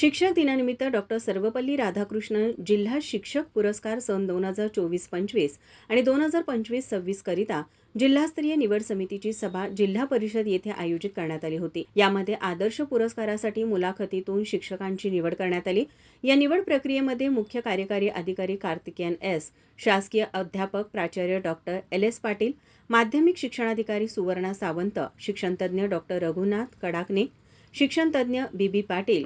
शिक्षक दिनानिमित्त डॉक्टर सर्वपल्ली राधाकृष्णन जिल्हा शिक्षक पुरस्कार सन दोन हजार चोवीस पंचवीस आणि दोन हजार पंचवीस सव्वीस करिता जिल्हास्तरीय निवड समितीची सभा जिल्हा परिषद येथे आयोजित करण्यात आली होती. यामध्ये आदर्श पुरस्कारासाठी मुलाखतीतून शिक्षकांची निवड करण्यात आली. या निवड प्रक्रियेमध्ये मुख्य कार्यकारी अधिकारी कार्तिकेयन एस शासकीय अध्यापक प्राचार्य डॉक्टर एल एस पाटील माध्यमिक शिक्षणाधिकारी सुवर्णा सावंत शिक्षणतज्ज्ञ डॉक्टर रघुनाथ कडाकणे शिक्षणतज्ज्ञ बी पाटील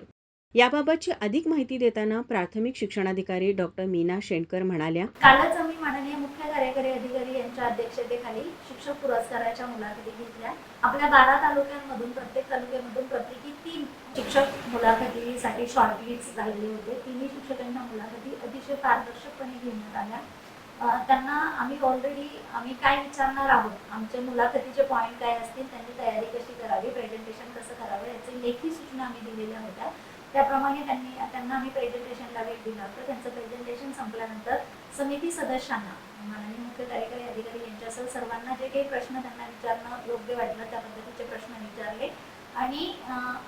याबाबतची अधिक माहिती देताना प्राथमिक शिक्षणाधिकारी डॉक्टर मीना शेणकर म्हणाल्या कालच आम्ही माननीय मुख्य कार्यकारी अधिकारी यांच्या अध्यक्षतेखाली शिक्षक पुरस्काराच्या मुलाखती घेतल्या. आपल्या बारा तालुक्यांमधून प्रत्येक तालुक्यामधून प्रत्येकी तीन शिक्षक मुलाखतीसाठी शॉर्टलिस्ट झालेले होते. तिन्ही शिक्षकांच्या मुलाखती अतिशय पारदर्शकपणे घेण्यात आल्या. त्यांना आम्ही ऑलरेडी आम्ही काय विचारणार आहोत? आमचे मुलाखतीचे पॉईंट काय असतील? त्यांनी तयारी कशी करावी? प्रेझेंटेशन कसं करावं? याचे लेखी सूचना आम्ही दिलेल्या होत्या. त्याप्रमाणे त्यांनी त्यांना आम्ही प्रेझेंटेशनला वेळ दिला होता. त्यांचं प्रेझेंटेशन संपल्यानंतर समिती सदस्यांना माननीय मुख्य कार्यकारी अधिकारी यांच्यासह सर्वांना जे काही प्रश्न त्यांना विचारणं योग्य वाटलं त्या पद्धतीचे प्रश्न विचारले. आणि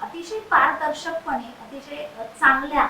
अतिशय पारदर्शकपणे अतिशय चांगल्या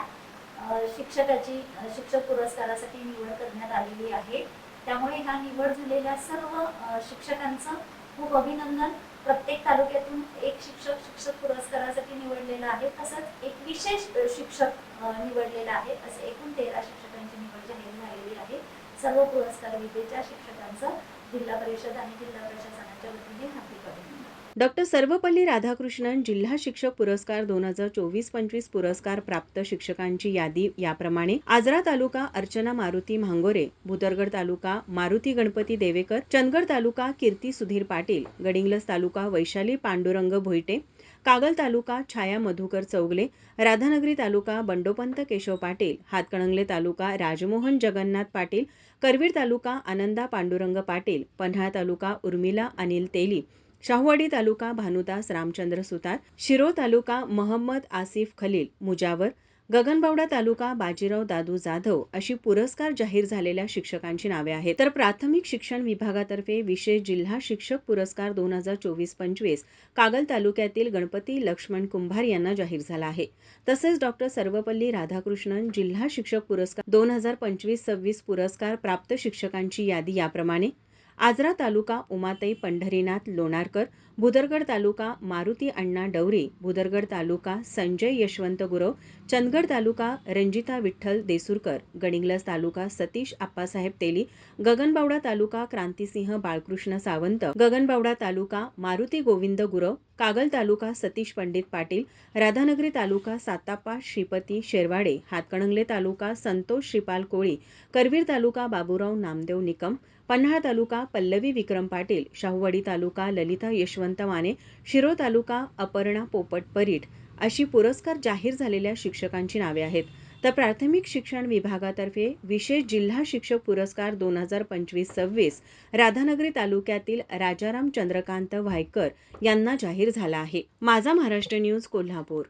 शिक्षकाची शिक्षक पुरस्कारासाठी निवड करण्यात आलेली आहे. त्यामुळे ह्या निवड झालेल्या सर्व शिक्षकांचं खूप अभिनंदन. प्रत्येक तालुक्यातून एक शिक्षक शिक्षक पुरस्कारासाठी निवडलेला आहे. तसंच एक विशेष शिक्षक निवडलेला आहे. असे एकूण तेरा शिक्षकांची निवड जाहीर झालेली आहे. सर्व पुरस्कार विजेच्या शिक्षकांचं जिल्हा परिषद आणि जिल्हा प्रशासनाच्या वतीने हाती अभिनंदन डॉक्टर सर्वपल्ली राधाकृष्णन जिल्हा शिक्षक पुरस्कार दोन हजार चोवीस पंचवीस पुरस्कार प्राप्त शिक्षकांची यादी याप्रमाणे आजरा तालुका अर्चना मारुती म्हांगोरे भुदरगड तालुका मारुती गणपती देवेकर चंदगड तालुका कीर्ती सुधीर पाटील गडिंग्लज तालुका वैशाली पांडुरंग भोईटे कागल तालुका छाया मधुकर चौगले राधानगरी तालुका बंडोपंत केशव पाटील हातकणंगले तालुका राजमोहन जगन्नाथ पाटील करवीर तालुका आनंदा पांडुरंग पाटील पन्हाळा तालुका उर्मिला अनिल तेली शाहूवाडी तालुका भानुदास रामचंद्र सुतार शिरो तालुका महम्मद आसिफ खलील मुजावर गगनबावडा तालुका बाजीराव दादू जाधव अशी पुरस्कार जाहीर झालेल्या शिक्षकांची नावे आहेत. तर प्राथमिक शिक्षण विभागातर्फे विशेष जिल्हा शिक्षक पुरस्कार दोन हजार चोवीस पंचवीस कागल तालुक्यातील गणपती लक्ष्मण कुंभार यांना जाहीर झाला आहे. तसेच डॉक्टर सर्वपल्ली राधाकृष्णन जिल्हा शिक्षक पुरस्कार दोन हजार पंचवीस सव्वीस पुरस्कार प्राप्त शिक्षकांची यादी याप्रमाणे आजरा तालुका उमाताई पंढरीनाथ लोणारकर भुदरगड तालुका मारुती अण्णा डवरे भुदरगड तालुका संजय यशवंत गुरव चंदगड तालुका रंजिता विठ्ठल देसूरकर गडिंग्लज तालुका सतीश आप्पासाहेब तेली गगनबावडा तालुका क्रांतिसिंह बाळकृष्ण सावंत गगनबावडा तालुका मारुती गोविंद गुरव कागल तालुका सतीश पंडित पाटील राधानगरी तालुका सातापा श्रीपती शेरवाडे हातकणंगले तालुका संतोष श्रीपाल कोळी करवीर तालुका बाबुराव नामदेव निकम पन्हाळ तालुका पल्लवी विक्रम पाटील शाहूवाडी तालुका ललिता यशवंत माने शिरो तालुका अपर्णा पोपट परीट अशी पुरस्कार जाहीर झालेल्या शिक्षकांची नावे आहेत. तर प्राथमिक शिक्षण विभागातर्फे विशेष जिल्हा शिक्षक पुरस्कार दोन हजार पंचवीस सव्वीस राधानगरी तालुक्यातील राजाराम चंद्रकांत व्हायकर यांना जाहीर झाला आहे. माझा महाराष्ट्र न्यूज कोल्हापूर.